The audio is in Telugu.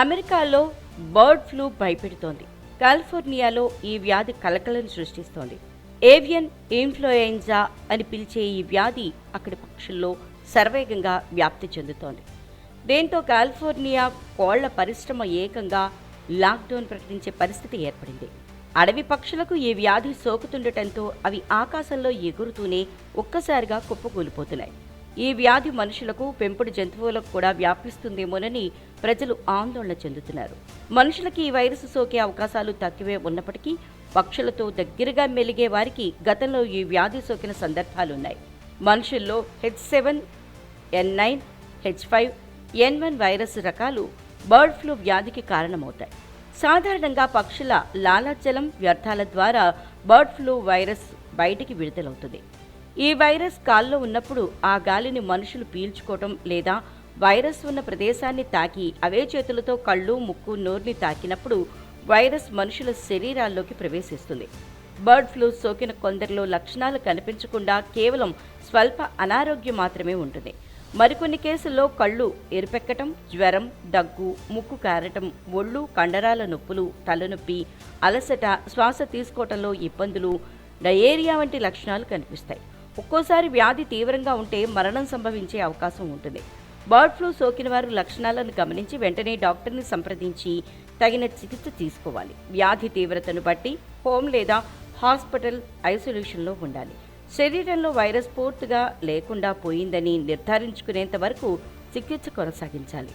అమెరికాలో బర్డ్ ఫ్లూ భయపెడుతోంది. కాలిఫోర్నియాలో ఈ వ్యాధి కలకలను సృష్టిస్తోంది. ఏవియన్ ఇన్ఫ్లుయెంజా అని పిలిచే ఈ వ్యాధి అక్కడి పక్షుల్లో సర్వేగంగా వ్యాప్తి చెందుతోంది. దీంతో కాలిఫోర్నియా కోళ్ళ పరిశ్రమ ఏకంగా లాక్డౌన్ ప్రకటించే పరిస్థితి ఏర్పడింది. అడవి పక్షులకు ఈ వ్యాధి సోకుతుండటంతో అవి ఆకాశంలో ఎగురుతూనే ఒక్కసారిగా కుప్పకూలిపోతున్నాయి. ఈ వ్యాధి మనుషులకు పెంపుడు జంతువులకు కూడా వ్యాపిస్తుందేమోనని ప్రజలు ఆందోళన చెందుతున్నారు. మనుషులకి ఈ వైరస్ సోకే అవకాశాలు తక్కువే ఉన్నప్పటికీ పక్షులతో దగ్గరగా మెలిగే వారికి గతంలో ఈ వ్యాధి సోకిన సందర్భాలున్నాయి. మనుషుల్లో H seven N nine H five N one virus రకాలు బర్డ్ ఫ్లూ వ్యాధికి కారణమవుతాయి. సాధారణంగా పక్షుల లాలాజలం వ్యర్థాల ద్వారా బర్డ్ ఫ్లూ వైరస్ బయటికి విడుదలవుతుంది. ఈ వైరస్ కాల్లో ఉన్నప్పుడు ఆ గాలిని మనుషులు పీల్చుకోవటం లేదా వైరస్ ఉన్న ప్రదేశాన్ని తాకి అవే చేతులతో కళ్ళు ముక్కు నోరుని తాకినప్పుడు వైరస్ మనుషుల శరీరాల్లోకి ప్రవేశిస్తుంది. బర్డ్ ఫ్లూ సోకిన కొందరిలో లక్షణాలు కనిపించకుండా కేవలం స్వల్ప అనారోగ్యం మాత్రమే ఉంటుంది. మరికొన్ని కేసుల్లో కళ్ళు ఎరుపెక్కటం జ్వరం దగ్గు ముక్కు కారటం ఒళ్ళు కండరాల నొప్పులు తలనొప్పి అలసట శ్వాస తీసుకోవటంలో ఇబ్బందులు డయేరియా వంటి లక్షణాలు కనిపిస్తాయి. ఒక్కోసారి వ్యాధి తీవ్రంగా ఉంటే మరణం సంభవించే అవకాశం ఉంటుంది. బర్డ్ ఫ్లూ సోకిన వారు లక్షణాలను గమనించి వెంటనే డాక్టర్ని సంప్రదించి తగిన చికిత్స తీసుకోవాలి. వ్యాధి తీవ్రతను బట్టి హోమ్ లేదా హాస్పిటల్ ఐసోలేషన్లో ఉండాలి. శరీరంలో వైరస్ పూర్తిగా లేకుండా పోయిందని నిర్ధారించుకునేంత వరకు చికిత్స కొనసాగించాలి.